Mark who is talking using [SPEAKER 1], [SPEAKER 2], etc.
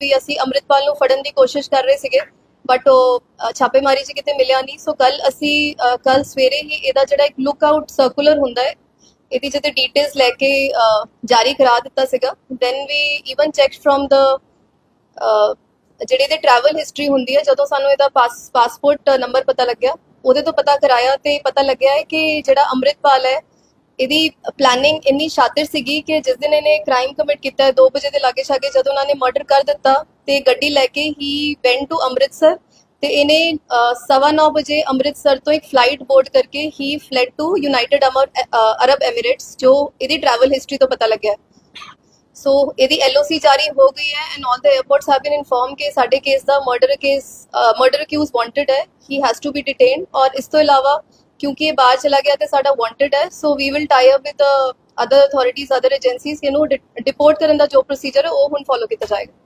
[SPEAKER 1] ਵੀ ਅਸੀਂ ਅੰਮ੍ਰਿਤਪਾਲ ਨੂੰ ਫੜਨ ਦੀ ਕੋਸ਼ਿਸ਼ ਕਰ ਰਹੇ ਸੀਗੇ ਬਟ ਉਹ ਅ, ਛਾਪੇਮਾਰੀ 'ਚ ਕਿਤੇ ਮਿਲਿਆ ਨਹੀਂ। ਸੋ ਕੱਲ ਅਸੀਂ ਕੱਲ ਸਵੇਰੇ ਹੀ ਇਹਦਾ ਜਿਹੜਾ ਇੱਕ ਲੁੱਕ ਆਊਟ ਸਰਕੂਲਰ ਹੁੰਦਾ ਹੈ ਇਹਦੀ ਜਿਹਦੇ ਡੀਟੇਲਸ ਲੈ ਕੇ ਅ, ਜਾਰੀ ਕਰਾ ਦਿੱਤਾ ਸੀਗਾ। Then we even checked from the ਜਿਹੜੀ ਇਹਦੀ ਟਰੈਵਲ ਹਿਸਟਰੀ ਹੁੰਦੀ ਹੈ ਜਦੋਂ ਸਾਨੂੰ ਇਹਦਾ ਪਾਸ ਪਾਸਪੋਰਟ ਨੰਬਰ ਪਤਾ ਲੱਗਿਆ ਉਹਦੇ ਤੋਂ ਪਤਾ ਕਰਾਇਆ ਤੇ ਪਤਾ ਲੱਗਿਆ ਹੈ ਕਿ ਜਿਹੜਾ ਅੰਮ੍ਰਿਤਪਾਲ ਹੈ ਇਹਦੀ ਪਲੈਨਿੰਗ ਇੰਨੀ ਸ਼ਾਤਿਰ ਸੀਗੀ ਕਿ ਜਿਸ ਦਿਨ ਇਹਨੇ ਕ੍ਰਾਈਮ ਕਮਿਟ ਕੀਤਾ ਹੈ 2 ਵਜੇ ਦੇ ਲਾਗੇ ਛਾਗੇ ਜਦੋਂ ਉਹਨਾਂ ਨੇ ਮਰਡਰ ਕਰ ਦਿੱਤਾ ਤੇ ਗੱਡੀ ਲੈ ਕੇ ਹੀ ਵੈਂਟ ਟੂ ਅੰਮ੍ਰਿਤਸਰ ਤੇ ਇਹਨੇ ਅ, ਸਵਾ ਨੌ ਵਜੇ ਅੰਮ੍ਰਿਤਸਰ ਤੋਂ ਇੱਕ ਫਲਾਈਟ ਬੋਰਡ ਕਰਕੇ ਹੀ fled to United Arab Emirates ਜੋ ਇਹਦੀ ਟਰੈਵਲ ਹਿਸਟਰੀ ਤੋਂ ਪਤਾ ਲੱਗਿਆ। ਸੋ ਇਹਦੀ ਐਲਓਸੀ ਜਾਰੀ ਹੋ ਗਈ ਹੈ and all the airports have been inform ਕਿ ਸਾਡੇ ਕੇਸ ਦਾ murder case murder accused wanted ਹੈ he has to be detained ਔਰ ਇਸ ਤੋਂ ਇਲਾਵਾ ਕਿਉਂਕਿ ਇਹ ਬਾਹਰ ਚਲਾ ਗਿਆ ਤੇ ਸਾਡਾ ਵਾਂਟਡ ਹੈ so we will tie up with other authorities other agencies ਇਹਨੂੰ ਡਿਪੋਰਟ ਕਰਨ ਦਾ ਜੋ ਪ੍ਰੋਸੀਜਰ ਹੈ, ਉਹ ਹੁਣ ਫੋਲੋ ਕੀਤਾ ਜਾਏਗਾ।